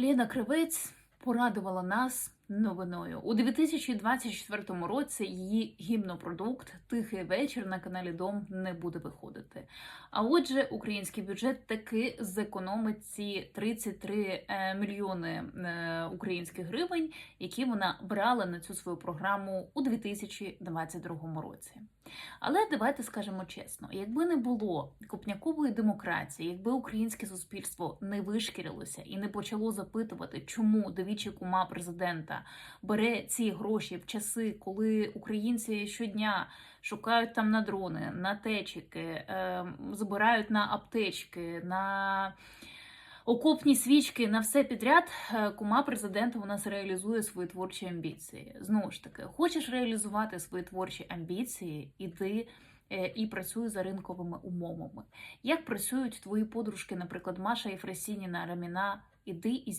Лена Кривець порадувала нас новиною у 2024 році. Її гімнопродукт Тихий вечір на каналі Дом не буде виходити. А отже, український бюджет таки зекономить ці 33 е, мільйони е, українських гривень, які вона брала на цю свою програму у 2022 році. Але давайте скажемо чесно: якби не було купнякової демократії, якби українське суспільство не вишкірилося і не почало запитувати, чому двічі кума президента бере ці гроші в часи, коли українці щодня шукають там на дрони, на течики, е, збирають на аптечки, на окопні свічки, на все підряд, е, кума президента у нас реалізує свої творчі амбіції. Знову ж таки, хочеш реалізувати свої творчі амбіції, іди. е, І працюй за ринковими умовами. Як працюють твої подружки, наприклад, Маша Єфросініна, Раміна, іди і